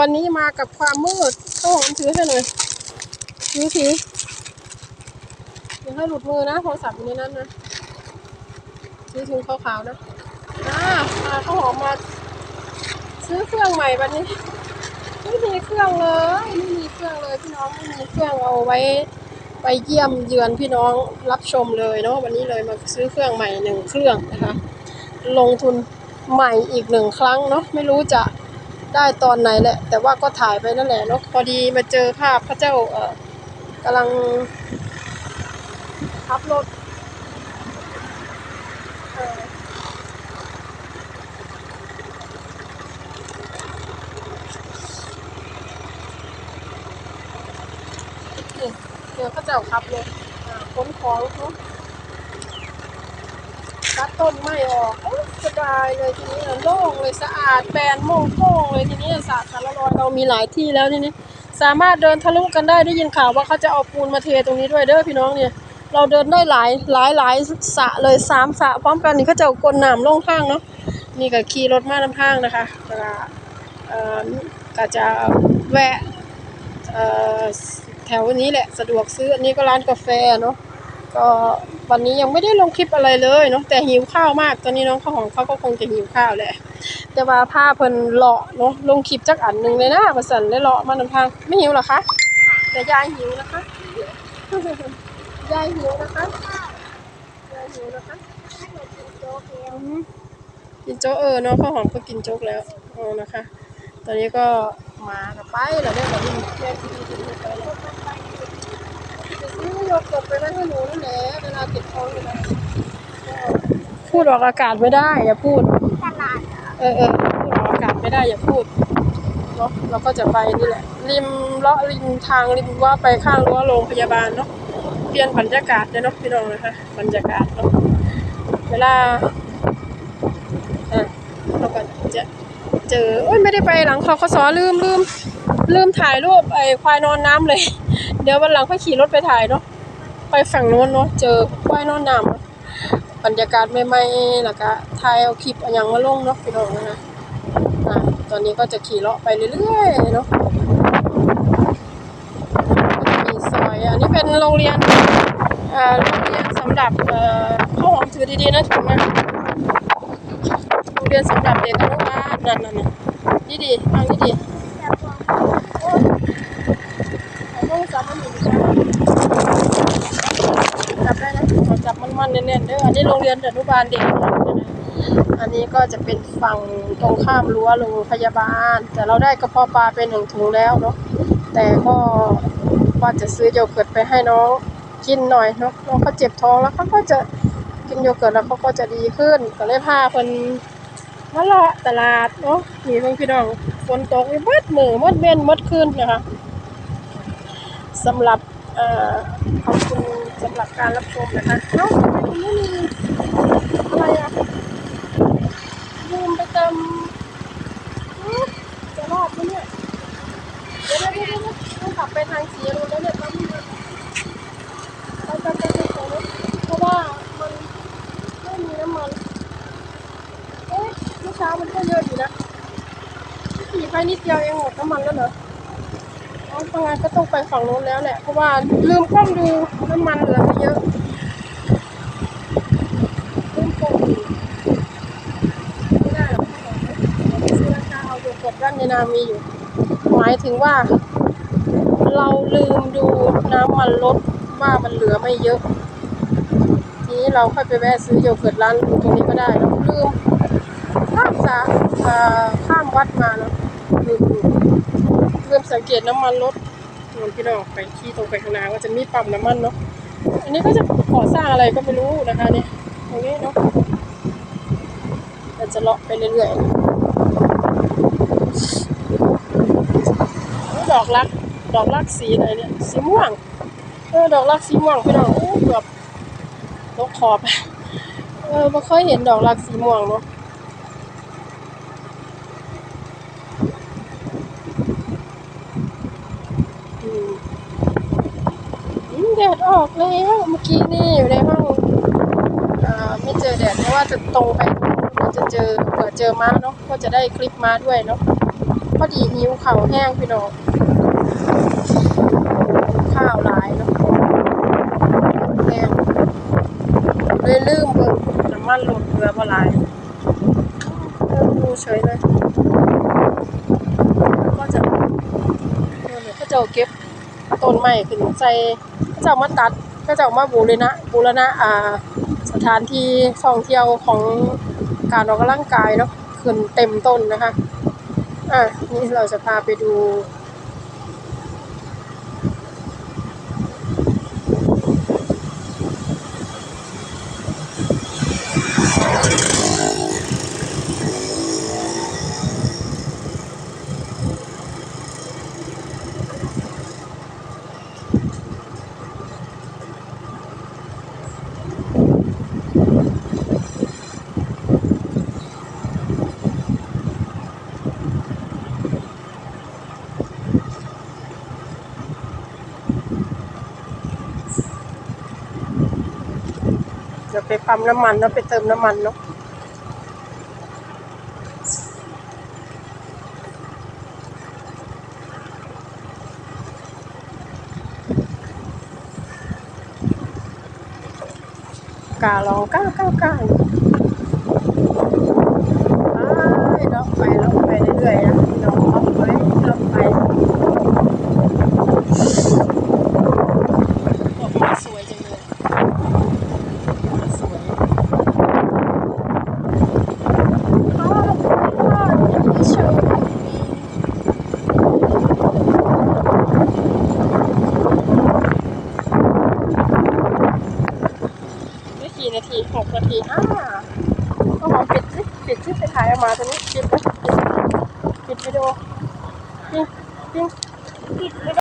วันนี้มากับความมืดข้าวหอมถือให้หน่อยถือถืออย่าให้หลุดมือนะโทรศัพท์อยู่ในนั้นนะถือถุงขาวๆนะอ่ามาข้าวหอมมา ซื้อเครื่องใหม่วันนี้ ไม่มีเครื่องเลยไม่มีเครื่องเลยพี่น้องไม่มีเครื่องเอาไว้ไปเยี่ยมเยือนพี่น้องรับชมเลยเนาะวันนี้เลยมาซื้อเครื่องใหม่หนึ่งเครื่องนะคะ ลงทุนใหม่อีกหนึ่งครั้งเนาะไม่รู้จะ ได้ตอนไหนแหละ แต่ว่าก็ถ่ายไปนั่นแหละเนาะพอดีมาเจอภาพพระเจ้าเออกำลังขับรถเออนี่เดี๋ยวพระเจ้าขับรถขนของเนาะ ตัดต้นไม้ออกโอ้สบายเลยทีนี้โล่งเลยสะอาดแปลนโม่งโป้งเลยทีนี้สาสารลอยเรามีหลายที่แล้วทีนี้ สามารถเดินทะลุกันได้ได้ยินข่าวว่าเขาจะเอาปูนมาเทตรงนี้ด้วยเด้อพี่น้องเนี่ย เราเดินได้หลายหลายหลายสะเลยสามสะพร้อมกันนี่เขาจะกลนหน้ำลงทางเนาะนี่ก็ขี่รถมาลำทางนะคะเวลาเอ่อก็จะแวะเอ่อแถวนี้แหละสะดวกซื้ออันนี้ก็ร้านกาแฟเนาะ ก็วันนี้ยังไม่ได้ลงคลิปอะไรเลยเนาะแต่หิวข้าวมากตอนนี้น้องข้าวหอมเขาก็คงจะหิวข้าวแหละ แต่ว่าผ้าเพิ่นเลาะเนาะลงคลิปจักอันหนึ่งเลยนะประสันได้เลาะมานำทางไม่หิวหรอคะแต่ยายหิวนะคะยายหิวนะคะยายหิวนะคะกินโจ๊กเออเนาะข้าวหอมก็กินโจ๊กแล้วเออนะคะ ตอนนี้ก็มาไปแล้วเด้แบบนี้แม่ที่ดีไปแล้ว ซื้อโยเกิร์ตไปไว้ให้หนูนั่นแหละเวลาเก็บท้องอยู่นะพูดออกอากาศไม่ได้ อย่าพูด ตลาดเออเออพูดออกอากาศไม่ได้อย่าพูดเนาะเราก็จะไปนี่แหละ ริมเลาะริมทางริมว่าไปข้างรั้วโรงพยาบาลเนาะเปลี่ยนบรรยากาศเลยเนาะพี่น้องนะคะบรรยากาศเนาะเวลาอะเราก็จะเจอโอ้ยไม่ได้ไปหลังเขาขสอลืมลืมลืมถ่ายรูปไอ้ควายนอนน้ำเลย เดี๋ยววันหลังค่อยขี่รถไปถ่ายเนาะ ไปฝั่งโน้นเนาะ เจอควายนอนน้ำบรรยากาศใหม่ๆแล้วก็ถ่ายเอาคลิปอาหยังมาลงเนาะพี่น้องนะคะอะตอนนี้ก็จะขี่เลาะไปเรื่อยๆเนาะจะมีซอย อันนี้เป็นโรงเรียนอ่อโรงเรียนสำหรับเอ่อข้าวหอมถือดีๆนะถุงนะโรงเรียนสำหรับเด็กอนุบาลนั่นนั่นน่ะนี่ดีทางนี้ดีโอ้ยเอาโทรศัพท์มันอยู่ใช่จับได้นะขอจับ มันๆแน่นๆเด้ออันนี้โรงเรียนอนุบาลเด็กนะอันนี้ก็จะเป็นฝั่งตรงข้ามรั้วโรงพยาบาล แต่เราได้กระเพาะปลาเป็นหนึ่งถุงแล้วเนาะแต่ก็ว่าจะซื้อโยเกิร์ตไปให้น้องกินหน่อยเนาะน้องเขาเจ็บท้องแล้วเขาก็จะกินโยเกิร์ตแล้วเขาก็จะดีขึ้น ก็เลยพาเพิ่นมาเลาะตลาดเนาะนี่เพิ่นพี่น้องฝนตกเบิดมือหมดเว้นมดคืนนะคะสำหรับเอ่อขอบคุณ สำหรับการรับชมนะคะเอ้าทำไมคุณไม่มีอะไรอะลืมไปเติมจะรอดไหมเนี่ยเดี๋ยวเดี๋ยวเดี๋ยวต้องกลับไปทางสีรุนแล้วเนี่ยปั๊มเนี่ยไปไปไปไปไปเลยเพราะว่ามันไม่มีน้ำมัน เอ๊ะเมื่อเช้ามันก็เยอะอยู่นะขี่ไปนิดเดียวเองหมดน้ำมันแล้วเหรอ เอาทางานก็ต้องไปฝั่งโน้นแล้วแหละ เพราะว่าลืมกล้องดูน้ำมันเหลือไม่เยอะลืมกล้องดูไม่ได้หรอกซื้อราคาเอาโยเกิร์ตร้านในนามีอยู่ หมายถึงว่า เราลืมดูน้ำมันลดว่ามันเหลือไม่เยอะ ทีนี้เราค่อยไปแวะซื้อโยเกิร์ตร้านตรงนี้ก็ได้แล้วลืมข้ามสาเอ่อข้ามวัดมาเนาะลืมดู ลืมสังเกตน้ำมันลดนนพี่น้องไปที่ตรงไปข้างหน้าก็จะมีปั๊มน้ำมันเนาะอันนี้ก็จะก่อสร้างอะไรก็ไม่รู้นะคะเนี่ยตรงนี้เนาะเราจะเลาะไปเรื่อยๆดอกรักดอกรักสีอะไรเนี่ยสีม่วงเออดอกรักสีม่วงพี่น้องโอ้เกือบลกขอบเออไม่ค่อยเห็นดอกรักสีม่วงเนาะอืม อออกแล้วเมื่อกี้นี่อยู่ในห้องอไม่เจอแดดเพราะว่าจะตรงไปก็จะเจอเผื่อเจอม้าเนาะก็จะได้คลิปม้าด้วยเนาะพอดีหิวเข้าแห้งพี่น้องข้าวหลายเนาะแห้งเลยลืมเบิ่งน้ำมันลดเรือบ่หลายเออดูเฉยเลยก็จะเออเนี่ยก็จะเก็บ ต้นไม้ขึ้นใส่ก็จะเอามาตัดก็จะเอามาบูรณะบูรณะอ่าสถานที่ท่องเที่ยวของการออกกำลังกายเนาะขึ้นเต็มต้นนะคะอะนี่เราจะพาไปดู ปปั๊มน้ำมันแล้วไปเติมน้ำมันเนาะกาลองก้าก้าก้าไปเลาะไปเลาะไปเรื่อยๆนะพี่น้องเลาะไปเลาะไปดอกไม้สวยจังเลย สวยอ้าวว้าวยังไม่โชว์ไม่กี่ นาทีหกนาทีอ่าต้องลองปิดสิปิดที่ไปถ่ายออกมาตอนนี้ปิดนะปิดปิดวิดีโอปิ้งปิ้งปิด